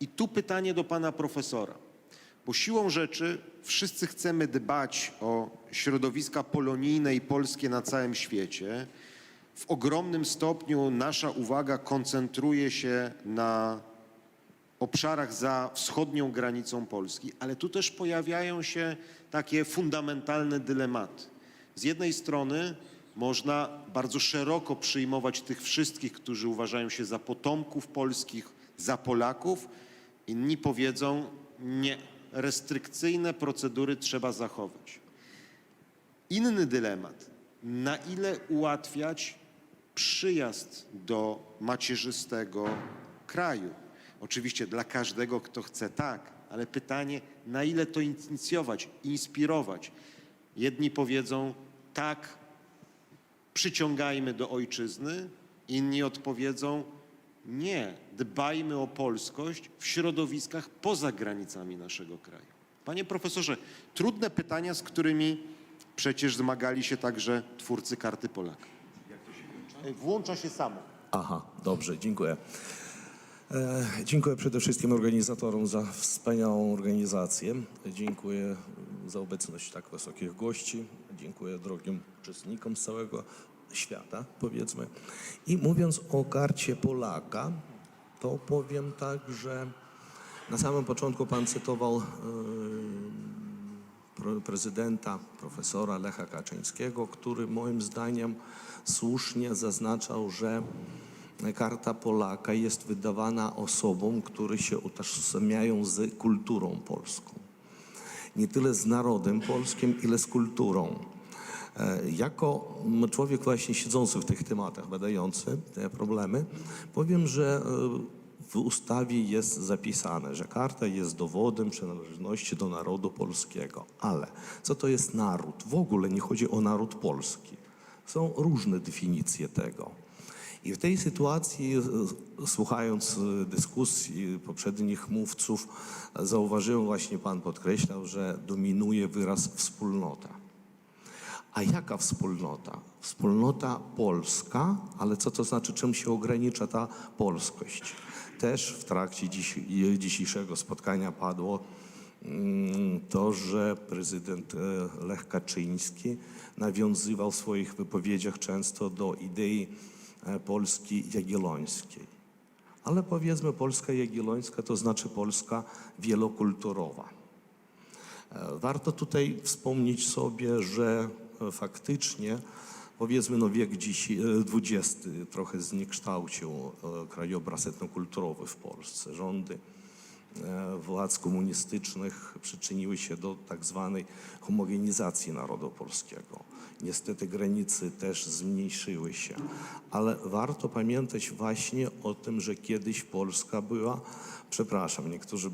I tu pytanie do pana profesora, bo siłą rzeczy wszyscy chcemy dbać o środowiska polonijne i polskie na całym świecie. W ogromnym stopniu nasza uwaga koncentruje się na obszarach za wschodnią granicą Polski, ale tu też pojawiają się takie fundamentalne dylematy. Z jednej strony można bardzo szeroko przyjmować tych wszystkich, którzy uważają się za potomków polskich, za Polaków. Inni powiedzą nie, restrykcyjne procedury trzeba zachować. Inny dylemat, na ile ułatwiać przyjazd do macierzystego kraju. Oczywiście dla każdego, kto chce, tak, ale pytanie, na ile to inicjować, inspirować. Jedni powiedzą, tak, przyciągajmy do ojczyzny, inni odpowiedzą, nie, dbajmy o polskość w środowiskach poza granicami naszego kraju. Panie profesorze, trudne pytania, z którymi przecież zmagali się także twórcy karty Polaka. Włącza się samo. Aha, dobrze, dziękuję. E, dziękuję przede wszystkim organizatorom za wspaniałą organizację. Dziękuję za obecność tak wysokich gości. Dziękuję drogim uczestnikom z całego świata, powiedzmy. I mówiąc o karcie Polaka, to powiem tak, że na samym początku pan cytował pro- prezydenta, profesora Lecha Kaczyńskiego, który moim zdaniem słusznie zaznaczał, że karta Polaka jest wydawana osobom, które się utożsamiają z kulturą polską. Nie tyle z narodem polskim, ile z kulturą. E, Jako człowiek właśnie siedzący w tych tematach, badający te problemy, powiem, że e, w ustawie jest zapisane, że karta jest dowodem przynależności do narodu polskiego. Ale co to jest naród? W ogóle nie chodzi o naród polski. Są różne definicje tego. I w tej sytuacji, e, słuchając dyskusji poprzednich mówców, zauważyłem, właśnie Pan podkreślał, że dominuje wyraz wspólnota. A jaka wspólnota? Wspólnota polska, ale co to znaczy, czym się ogranicza ta polskość? Też w trakcie dziś, dzisiejszego spotkania padło mm, to, że prezydent e, Lech Kaczyński nawiązywał w swoich wypowiedziach często do idei e, Polski jagiellońskiej. Ale powiedzmy, Polska jagiellońska to znaczy Polska wielokulturowa. E, Warto tutaj wspomnieć sobie, że faktycznie, powiedzmy, no wiek dziś, e, XX trochę zniekształcił e, krajobraz etnokulturowy w Polsce. Rządy e, władz komunistycznych przyczyniły się do tak zwanej homogenizacji narodu polskiego. Niestety granice też zmniejszyły się, ale warto pamiętać właśnie o tym, że kiedyś Polska była, przepraszam, niektórzy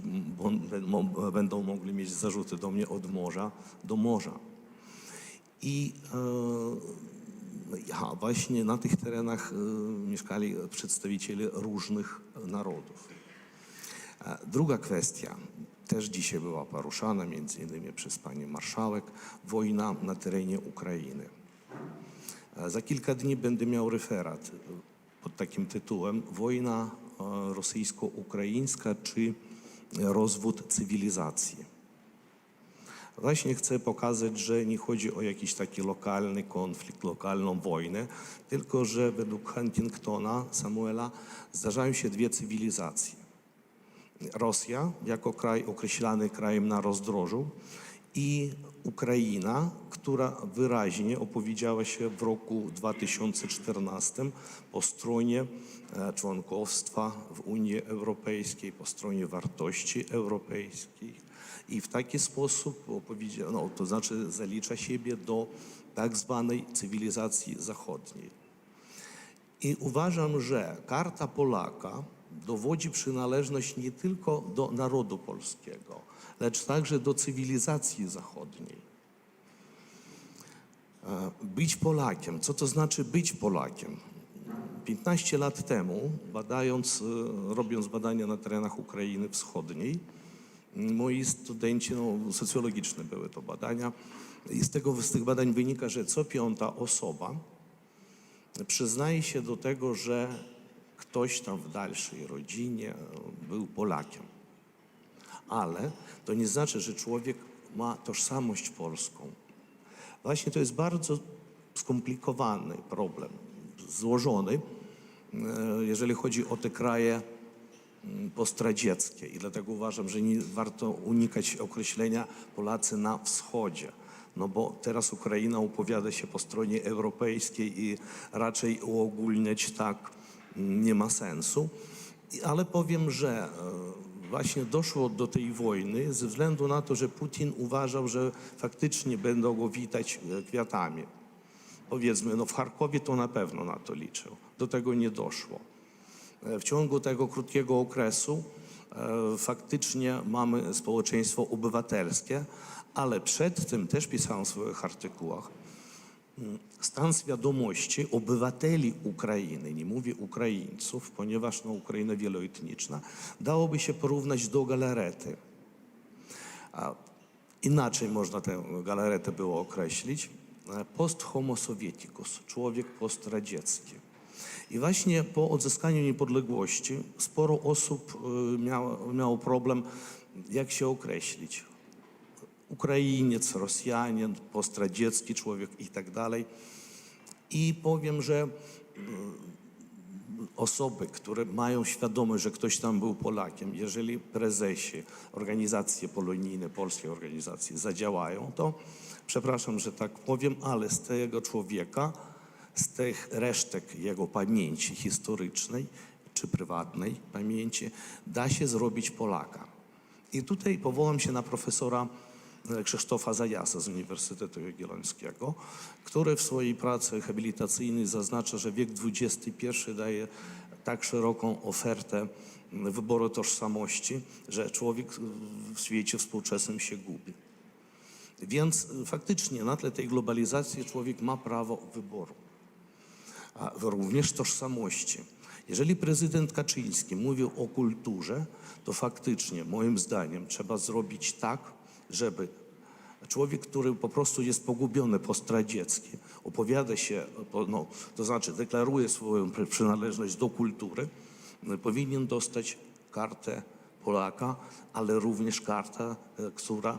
będą mogli mieć zarzuty do mnie od morza do morza. I e, ja, właśnie na tych terenach e, mieszkali przedstawiciele różnych narodów. E, Druga kwestia, też dzisiaj była poruszana między innymi przez panią marszałek, wojna na terenie Ukrainy. Za kilka dni będę miał referat pod takim tytułem Wojna rosyjsko-ukraińska czy rozwód cywilizacji. Właśnie chcę pokazać, że nie chodzi o jakiś taki lokalny konflikt, lokalną wojnę, tylko że według Huntingtona, Samuela, zdarzają się dwie cywilizacje. Rosja jako kraj określany krajem na rozdrożu i Ukraina, która wyraźnie opowiedziała się w roku 2014 po stronie e, członkostwa w Unii Europejskiej, po stronie wartości europejskich i w taki sposób opowiedziała, no, to znaczy zalicza siebie do tak zwanej cywilizacji zachodniej. I uważam, że karta Polaka dowodzi przynależność nie tylko do narodu polskiego, lecz także do cywilizacji zachodniej. E, Być Polakiem. Co to znaczy być Polakiem? 15 lat temu, badając, e, robiąc badania na terenach Ukrainy Wschodniej, moi studenci, no, socjologiczne były to badania, i z, tego, z tych badań wynika, że co piąta osoba przyznaje się do tego, że ktoś tam w dalszej rodzinie e, był Polakiem. ale to nie znaczy, że człowiek ma tożsamość polską. Właśnie to jest bardzo skomplikowany problem, złożony, e, jeżeli chodzi o te kraje postradzieckie. I dlatego uważam, że nie warto unikać określenia Polacy na wschodzie. No bo teraz Ukraina opowiada się po stronie europejskiej i raczej uogólniać tak nie ma sensu. Ale powiem, że e, właśnie doszło do tej wojny ze względu na to, że Putin uważał, że faktycznie będą go witać e, kwiatami. Powiedzmy, no w Charkowie to na pewno na to liczył. Do tego nie doszło. E, W ciągu tego krótkiego okresu e, faktycznie mamy społeczeństwo obywatelskie, ale przed tym też pisałem w swoich artykułach, mm, stan świadomości obywateli Ukrainy, nie mówię Ukraińców, ponieważ no, Ukraina wieloetniczna, dałoby się porównać do galarety. A inaczej można tę galaretę było określić. E, Post homo sovieticus, człowiek postradziecki. I właśnie po odzyskaniu niepodległości sporo osób y, miało, miało problem, jak się określić. Ukrainiec, Rosjanin, postradziecki człowiek i tak dalej. I powiem, że osoby, które mają świadomość, że ktoś tam był Polakiem, jeżeli prezesi, organizacje polonijne, polskie organizacje zadziałają, to przepraszam, że tak powiem, ale z tego człowieka, z tych resztek jego pamięci historycznej czy prywatnej pamięci, da się zrobić Polaka. I tutaj powołam się na profesora e, Krzysztofa Zajasa z Uniwersytetu Jagiellońskiego, który w swojej pracy habilitacyjnej zaznacza, że wiek XXI daje tak szeroką ofertę wyboru tożsamości, że człowiek w świecie współczesnym się gubi. Więc e, faktycznie na tle tej globalizacji człowiek ma prawo wyboru a również tożsamości. Jeżeli prezydent Kaczyński mówił o kulturze, to faktycznie, moim zdaniem, trzeba zrobić tak, żeby człowiek, który po prostu jest pogubiony postradziecki, opowiada się, no, to znaczy deklaruje swoją pr- przynależność do kultury, powinien dostać kartę Polaka, ale również kartę, y, która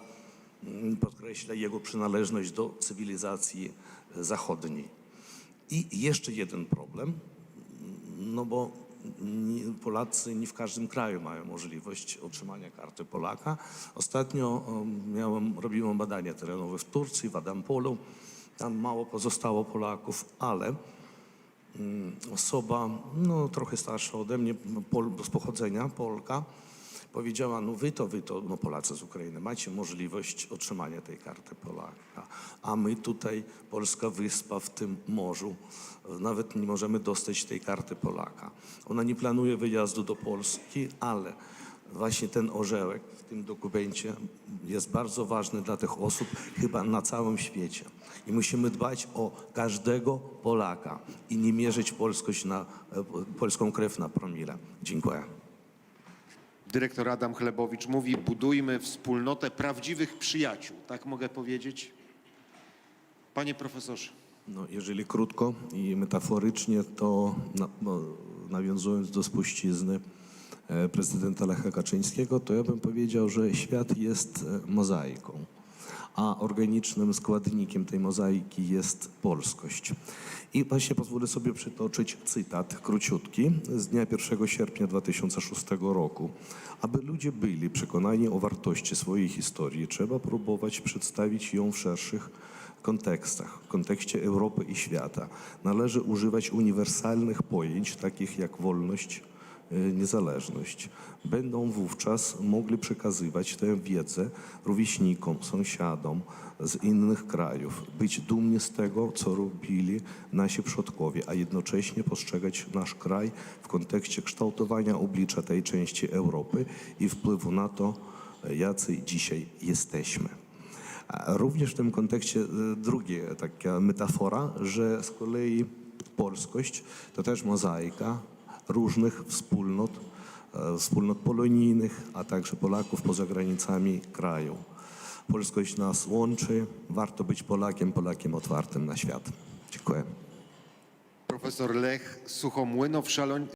podkreśla jego przynależność do cywilizacji zachodniej. I jeszcze jeden problem, no bo Polacy nie w każdym kraju mają możliwość otrzymania karty Polaka. Ostatnio miałem, robiłem badania terenowe w Turcji, w Adampolu. Tam mało pozostało Polaków, ale mm, osoba no, trochę starsza ode mnie, Pol, z pochodzenia, Polka, powiedziała, no wy to, wy to, no Polacy z Ukrainy, macie możliwość otrzymania tej karty Polaka, a my tutaj, Polska wyspa w tym morzu, nawet nie możemy dostać tej karty Polaka. Ona nie planuje wyjazdu do Polski, ale właśnie ten orzełek w tym dokumencie jest bardzo ważny dla tych osób chyba na całym świecie. I musimy dbać o każdego Polaka i nie mierzyć polskość na, e, polską krew na promile. Dziękuję. Dyrektor Adam Chlebowicz mówi, budujmy wspólnotę prawdziwych przyjaciół. Tak mogę powiedzieć? Panie profesorze. No, jeżeli krótko i metaforycznie, to na, no, nawiązując do spuścizny e, prezydenta Lecha Kaczyńskiego, to ja bym powiedział, że świat jest e, mozaiką, a organicznym składnikiem tej mozaiki jest polskość. I właśnie pozwolę sobie przytoczyć cytat króciutki z dnia 1 sierpnia 2006 roku. Aby ludzie byli przekonani o wartości swojej historii, trzeba próbować przedstawić ją w szerszych kontekstach, w kontekście Europy i świata. Należy używać uniwersalnych pojęć, takich jak wolność, y, niezależność. Będą wówczas mogli przekazywać tę wiedzę rówieśnikom, sąsiadom z innych krajów, być dumni z tego, co robili nasi przodkowie, a jednocześnie postrzegać nasz kraj w kontekście kształtowania oblicza tej części Europy i wpływu na to, jacy dzisiaj jesteśmy. Również w tym kontekście e, drugie taka metafora, że z kolei polskość to też mozaika różnych wspólnot, e, wspólnot polonijnych, a także Polaków poza granicami kraju. Polskość nas łączy, warto być Polakiem, Polakiem otwartym na świat. Dziękuję. Profesor Lech Suchomłynow, szalon,